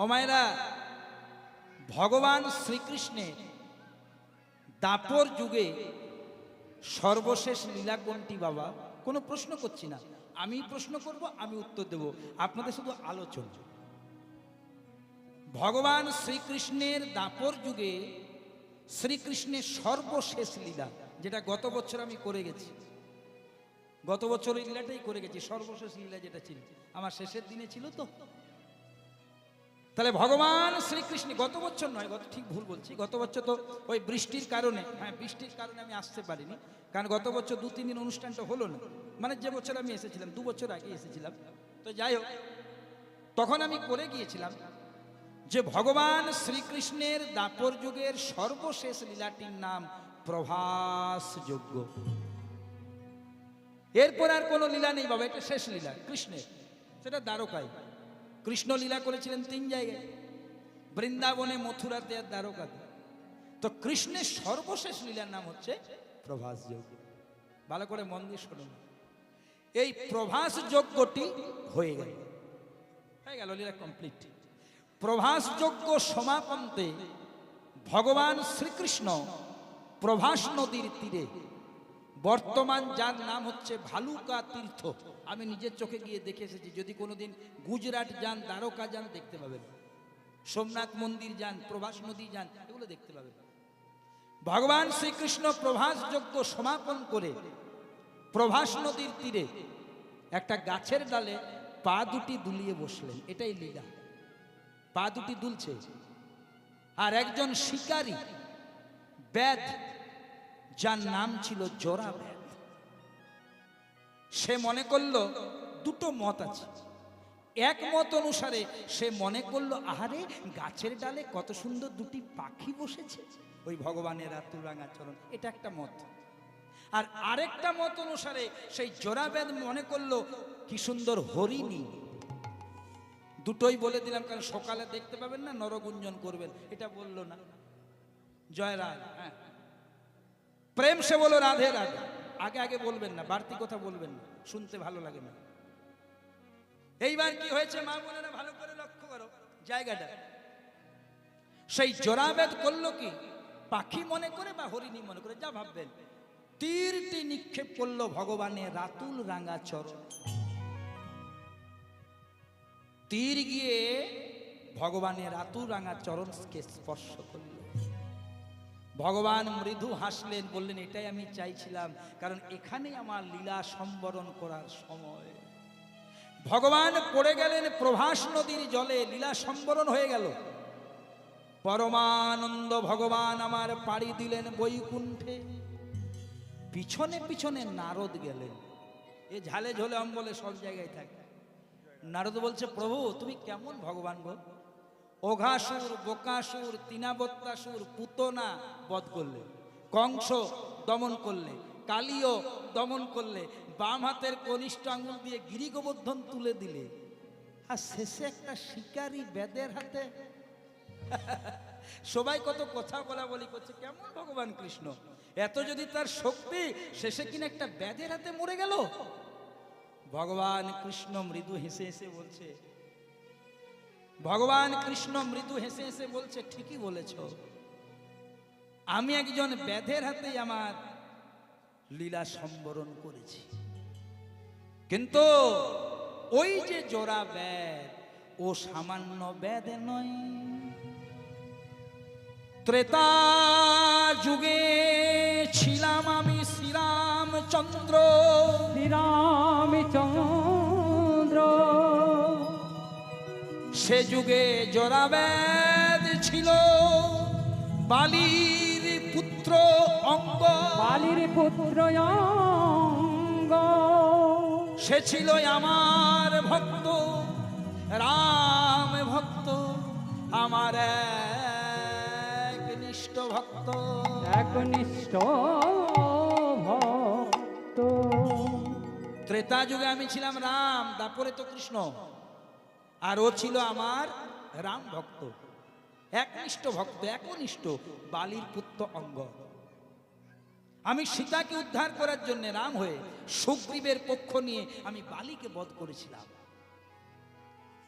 অমায়রা ভগবান শ্রীকৃষ্ণের দাপর যুগে সর্বশেষ লীলা কোনটি বাবা? কোনো প্রশ্ন করছি না। আমি প্রশ্ন করব, আমি উত্তর দেব। আপনাদের শুধু আলোচনা। ভগবান শ্রীকৃষ্ণের দাপর যুগে শ্রীকৃষ্ণের সর্বশেষ লীলা, যেটা গত বছর আমি করে গেছি। গত বছর এই লীলাটাই করে গেছি, সর্বশেষ লীলা যেটা ছিল। আমার শেষের দিনে ছিল তো। তাহলে ভগবান শ্রীকৃষ্ণ, গত বছর নয়, গত, ঠিক ভুল বলছি, গত বছর তো ওই বৃষ্টির কারণে হ্যাঁ বৃষ্টির কারণে আমি আসতে পারিনি, কারণ গত বছর দু, তিন দিন অনুষ্ঠানটা হলো না। মানে যে বছর আমি এসেছিলাম, দু বছর আগে এসেছিলাম। তো যাই হোক, তখন আমি করে গিয়েছিলাম যে ভগবান শ্রীকৃষ্ণের দাপর যুগের সর্বশেষ লীলাটির নাম প্রভাস যজ্ঞ এরপর আর কোনো লীলা নেই বাবা, এটা শেষ লীলা, কৃষ্ণের, সেটা দ্বারকায়। কৃষ্ণ লীলা করেছিলেন তিন জায়গায়। বৃন্দাবনে, মথুরাতে আর দ্বারকাতে। তো কৃষ্ণের সর্বশেষ লীলার নাম হচ্ছে প্রভাস যজ্ঞ। ভালো করে মন দিয়ে শুনুন এই প্রভাস যজ্ঞটি হয়ে গেল। হয়ে গেল, লীলা কমপ্লিট প্রভাস যজ্ঞ সমাপন্তে ভগবান শ্রীকৃষ্ণ প্রভাস নদীর তীরে বর্তমান যার নাম হচ্ছে ভালুকা তীর্থ। আমি নিজের চোখে গিয়ে দেখে এসেছি, যদি কোনোদিন গুজরাট যান, দ্বারকা যান, দেখতে পাবেন। সোমনাথ মন্দির যান, প্রভাস নদী যান, এগুলো দেখতে পাবেন। ভগবান শ্রীকৃষ্ণ প্রভাস যজ্ঞ সমাপন করে প্রভাস নদীর তীরে একটা গাছের ডালে পা দুটি দুলিয়ে বসলেন। এটাই লীলা। পা দুটি দুলছে। আর একজন শিকারী ব্যাধ যার নাম ছিল জোড়া ব্যাধ সে মনে করল দুটো মত আছে। এক মত অনুসারে সে মনে করল, আহারে, গাছের ডালে কত সুন্দর দুটি পাখি বসেছে। ওই ভগবানের আতুরাঙা চরণ, এটা একটা মত। আর আরেকটা মত অনুসারে সেই জোড়াবেদ মনে করল, কি সুন্দর হরিণী। দুটোই বলে দিলাম, কারণ সকালে দেখতে পাবেন না, নরগুঞ্জন করবেন, এটা বলল না। জয় রাধ হ্যাঁ। প্রেম সে বলো, রাধে রাধে। আগে আগে বলবেন না, বাড়তি কথা বলবেন না, শুনতে ভালো লাগে না। এইবার কি হয়েছে, মা বোনেরা ভালো করে লক্ষ্য করো, জায়গাটা। সেই জোড়াবেদ করল কি? পাখি মনে করে বা হরিণী মনে করে, যা ভাববেন। তীরটি নিক্ষেপ করল ভগবানের রাতুল রাঙা চরণ। তীর গিয়ে ভগবানের রাতুল রাঙা চরণকে স্পর্শ করল। ভগবান মৃদু হাসলেন, বললেন, এটাই আমি চাইছিলাম, কারণ এখানে আমার লীলা সম্বরণ করার সময়। ভগবান পড়ে গেলেন প্রভাস নদীর জলে, লীলা সম্বরণ হয়ে গেল। পরমানন্দ ভগবান আমার পাড়ি দিলেন বৈকুণ্ঠে। পিছনে পিছনে নারদ গেলেন। এ ঝালে ঝোলে অম্বলে সব জায়গায় থাকে। নারদ বলছে, প্রভু, তুমি কেমন ভগবান গো? ওঘাসুর, বোকাসুর, তিনাবত্তাসুর, পুতনা বধ করলে, কংস দমন করলে কালিও দমন করলে, বাম হাতের কনিষ্ঠ আঙুল দিয়ে গিরি গোবর্ধন তুলে দিলে। আর শেষে একটা শিকারী বেদের হাতে। সবাই কত কথা বলা বলি করছে, কেমন ভগবান কৃষ্ণ? এত যদি তার শক্তি, শেষে কিনা একটা ব্যাধের হাতে মরে গেল? ভগবান কৃষ্ণ মৃদু হেসে হেসে বলছে ভগবান কৃষ্ণ মৃদু হেসে হেসে বলছে, ঠিকই বলেছ। আমি একজন ব্যাধের হাতে আমার লীলা সম্বরণ করেছি। কিন্তু ওই যে জোড়া ব্যাধ, ও সামান্য ব্যাধ নয়। ত্রেতা যুগে ছিলাম আমি শ্রীরামচন্দ্র। শ্রীরামচন্দ্র সে যুগে জরাবেদ ছিল। বালির পুত্র অঙ্গ। বালির পুত্র অঙ্গ। সে ছিল আমার ভক্ত রাম ভক্ত আমার এক নিষ্ঠ ভক্ত। একনিষ্ঠ ভক্ত। ত্রেতা যুগে আমি ছিলাম রাম তারপরে তো কৃষ্ণ। আর ও ছিল আমার রাম ভক্ত, একনিষ্ঠ ভক্ত, একনিষ্ঠ বালির পুত্র অঙ্গ। আমি সীতাকে উদ্ধার করার জন্য রাম হয়ে সুগ্রীবের পক্ষ নিয়ে আমি বালিকে বধ করেছিলাম।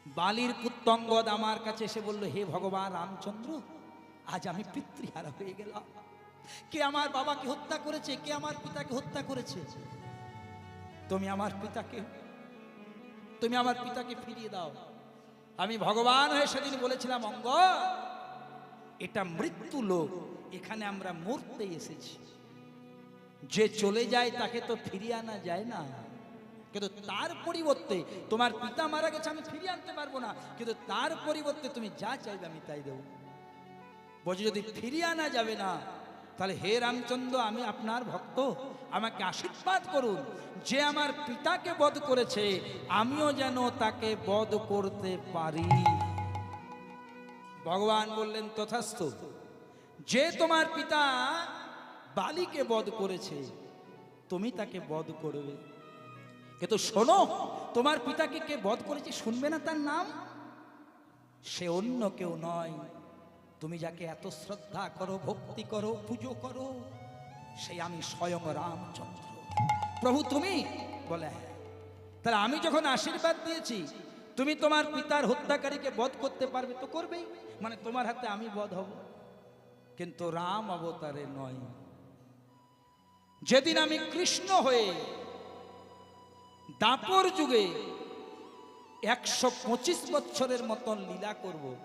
বালির পুত্তঙ্গদ আমার কাছে এসে বলল, হে ভগবান রামচন্দ্র, আজ আমি পিতৃহারা হয়ে গেলাম। কে আমার বাবাকে হত্যা করেছে, কে আমার পিতাকে হত্যা করেছে? তুমি আমার পিতাকে, তুমি আমার পিতাকে ফিরিয়ে দাও। আমি ভগবান হয়ে সেদিন বলেছিলাম, অঙ্গ, এটা মৃত্যু লোক, এখানে আমরা মরতে এসেছি। যে চলে যায় তাকে তো ফিরিয়ে আনা যায় না। কিন্তু তার পরিবর্তে তোমার পিতা মারা গেছে, আমি ফিরিয়ে আনতে পারব না। কিন্তু তার পরিবর্তে তুমি যা চাইবে আমি তাই দেবো। বলছি, যদি ফিরিয়ে আনা যাবে না, তাহলে হে রামচন্দ্র, আমি আপনার ভক্ত। আমাকে আশীর্বাদ করুন। যে আমার পিতাকে বধ করেছে, আমিও যেন তাকে বধ করতে পারি। ভগবান বললেন, তথাস্থ। যে তোমার পিতা বালিকে বধ করেছে, তুমি তাকে বধ করবে। কিন্তু শোনো, তোমার পিতাকে কে বধ করেছে শুনবে না তার নাম? সে অন্য কেউ নয়। তুমি যাকে এত শ্রদ্ধা করো, ভক্তি করো, পুজো করো সেই আমি স্বয়ং রামচন্দ্র। প্রভু, তুমি? বলে হ্যাঁ। তাহলে আমি যখন আশীর্বাদ দিয়েছি, তুমি তোমার পিতার হত্যাকারীকে বধ করতে পারবে তো করবেই। মানে তোমার হাতে আমি বধ হব। কিন্তু রাম অবতারে নয়। যেদিন আমি কৃষ্ণ হয়ে দাপর যুগে একশো পঁচিশ বছরের মতন লীলা করব,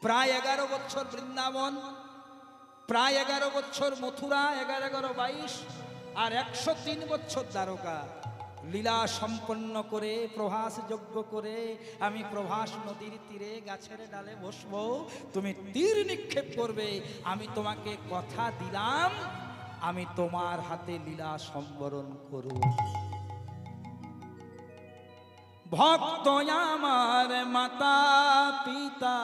প্রায় এগারো বছর বৃন্দাবন প্রায় এগারো বছর মথুরা, এগারো এগারো বাইশ, আর একশো তিন বছর দ্বারকা। লীলা সম্পন্ন করে, প্রভাস যজ্ঞ করে, আমি প্রভাস নদীর তীরে গাছের ডালে বসবো। তুমি তীর নিক্ষেপ করবে, আমি তোমাকে কথা দিলাম, আমি তোমার হাতে লীলা সম্বরণ করব। ভক্ত আমার মাতা পিতা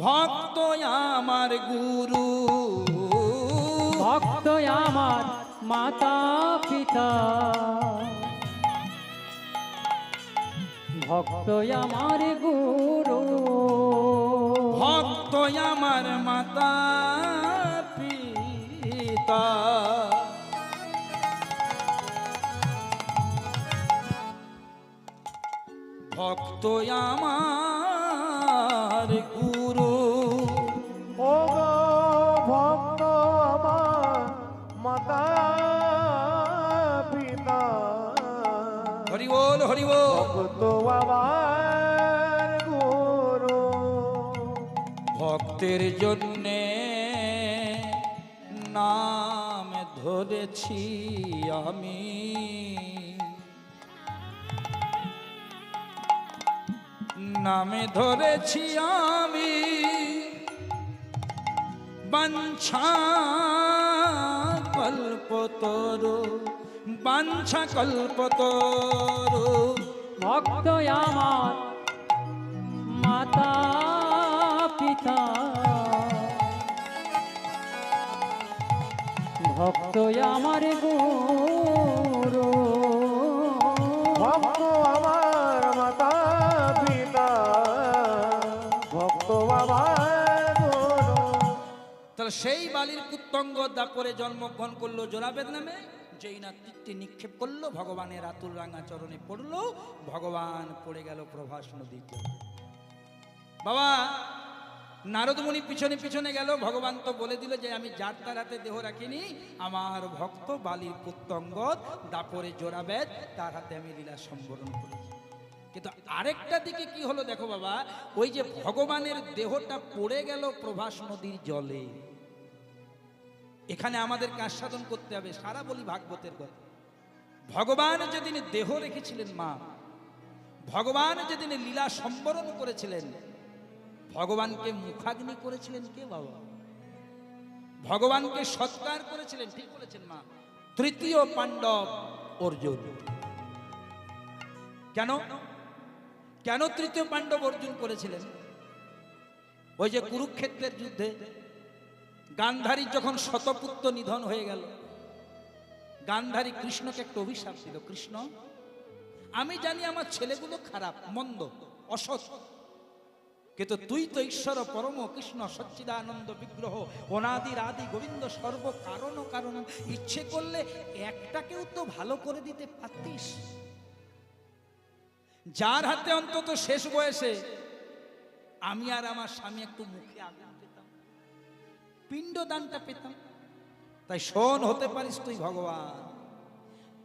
ভক্ত আমার গুরু। ভক্ত আমার মাতা পিতা। ভক্ত আমার গুরু। ভক্ত আমার মাতা পিতা। ভক্ত আমার হরি বল হরি ভক্ত আমার গুরু ভক্তের জন্যে নাম ধরেছি আমি। নামে ধরেছি আমি। বাঞ্ছা কল্পতরু। বাঞ্ছা কল্পতরু ভক্ত আমার মাতা পিতা ভক্ত আমার গুরু। ভক্ত আমার মাতা পিতা ভক্ত আমার সেই বালির পুত্তঙ্গ দাপরে জন্মগ্রহণ করল জোড়াবেদ নামে যেই না নিক্ষেপ করল, ভগবানের আতুল রাঙা চরণে পড়ল, ভগবান পড়ে গেল প্রভাস নদীতে। বাবা, নারদমণি পিছনে পিছনে গেল, ভগবান তো বলে দিল যে, আমি যার তার হাতে দেহ রাখিনি, আমার ভক্ত বালির পুত্তঙ্গ দাপরে জোড়াবেদ তার হাতে আমি লীলা সম্বরণ করেছি কিন্তু আরেকটা দিকে কি হলো দেখো বাবা, ওই যে ভগবানের দেহটা পড়ে গেল প্রভাস নদীর জলে। এখানে আমাদেরকে সাধন করতে হবে, সারা বলি ভাগবতের কথা। ভগবান যেদিন দেহ রেখেছিলেন মা, ভগবান যেদিন লীলা সম্বরণ করেছিলেন, ভগবানকে মুখাগ্নি করেছিলেন কে বাবা? ভগবানকে সৎকার করেছিলেন, ঠিক বলেছেন মা। তৃতীয় পাণ্ডব অর্জুন। কেন? কেন তৃতীয় পাণ্ডব অর্জুন করেছিলেন? ওই যে কুরুক্ষেত্রের যুদ্ধে গান্ধারী যখন শতপুত্র নিধন হয়ে গেল, গান্ধারী কৃষ্ণকে একটা অভিশাপ দিল, কৃষ্ণ, আমি জানি আমার ছেলেগুলো খারাপ, মন্দ, অসৎ, কিন্তু তুই তো ঈশ্বর, পরম কৃষ্ণ, সচ্চিদানন্দ, বিগ্রহ, অনাদির আদি, গোবিন্দ, সর্ব কারণ কারণ, ইচ্ছে করলে একটাকেও তো ভালো করে দিতে পারতিস। যার হাতে অন্তত শেষ বয়সে আমি আর আমার স্বামী একটু মুখে পেতাম পিণ্ডদানটা পেতাম। তাই শোন, হতে পারিস তুই ভগবান।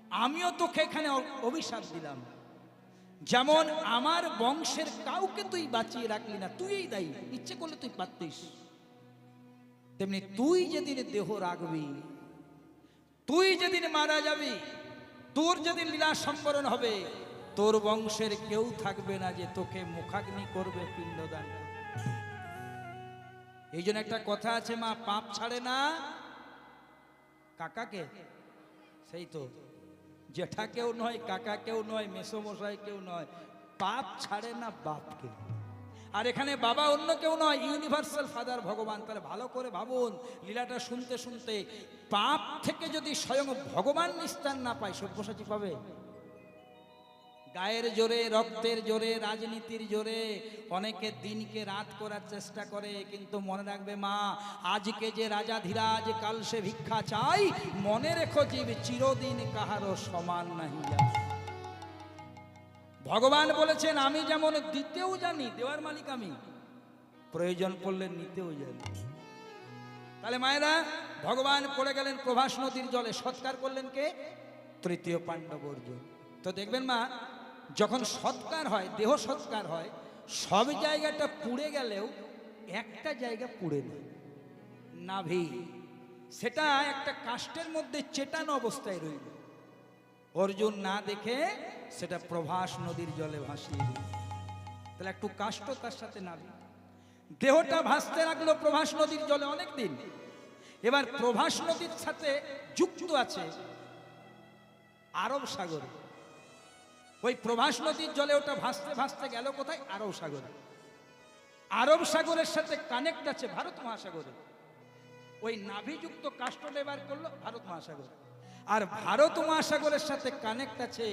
আমিও তোকে এখানে অভিশাপ দিলাম। যেমন আমার বংশের কাউকে তুই বাঁচিয়ে রাখলি না তুই দায়ী। ইচ্ছে করলে তুই পারতিস। তেমনি তুই যেদিন দেহ রাখবি, তুই যেদিন মারা যাবি, তোর যেদিন লীলা সম্বরণ হবে, তোর বংশের কেউ থাকবে না যে তোকে মুখাগ্নি করবে পিণ্ডদান এই জন্য একটা কথা আছে, মা, পাপ ছাড়ে না। কাকাকে? সেই তো। জেঠা কেউ নয়, কাকা কেউ নয়, মেসোমশাই কেউ নয়। পাপ ছাড়ে না বাপকে। আর এখানে বাবা অন্য কেউ নয়, ইউনিভার্সাল ফাদার ভগবান। তাহলে ভালো করে ভাবুন, লীলাটা শুনতে শুনতে পাপ থেকে যদি স্বয়ং ভগবান নিস্তার না পায়, সব্যসাচী পাবে? গায়ের জোরে, রক্তের জোরে, রাজনীতির জোরে। অনেকে দিনকে রাত করার চেষ্টা করে, কিন্তু মনে রাখবে মা, আজকে যে রাজা ধীরাজ, কাল সে ভিক্ষা চাই। মনে রেখো জীব, চিরদিন কাহারও সমান নাহি ভগবান বলেছেন, আমি যেমন দিতেও জানি, দেওয়ার মালিক আমি। প্রয়োজন পড়লে নিতেও জানি। তাহলে মায়েরা, ভগবান পড়ে গেলেন প্রভাস নদীর জলে, সৎকার করলেন কে? তৃতীয় পাণ্ডব অর্জুন তো দেখবেন মা যখন সৎকার হয়, দেহ সৎকার হয়, সব জায়গাটা পুড়ে গেলেও একটা জায়গা পুড়ে না। নাভি। সেটা একটা কাষ্টের মধ্যে চেটানো অবস্থায় রইল। অর্জুন না দেখে সেটা প্রভাস নদীর জলে ভাসিয়ে দিল। তাহলে একটু কাষ্ট তার সাথে নাভি। দেহটা ভাসতে লাগল প্রভাস নদীর জলে অনেক দিন এবার প্রভাস নদীর সাথে যুক্ত আছে আরব সাগরে। ওই প্রভাস নদীর জলে ওটা ভাসতে ভাসতে গেল কোথায়? আরব সাগরে। আরব সাগরের সাথে কানেক্ট আছে ভারত মহাসাগরে। ওই নাভিযুক্ত কাষ্ট লেবার করল ভারত মহাসাগর। আর ভারত মহাসাগরের সাথে কানেক্ট আছে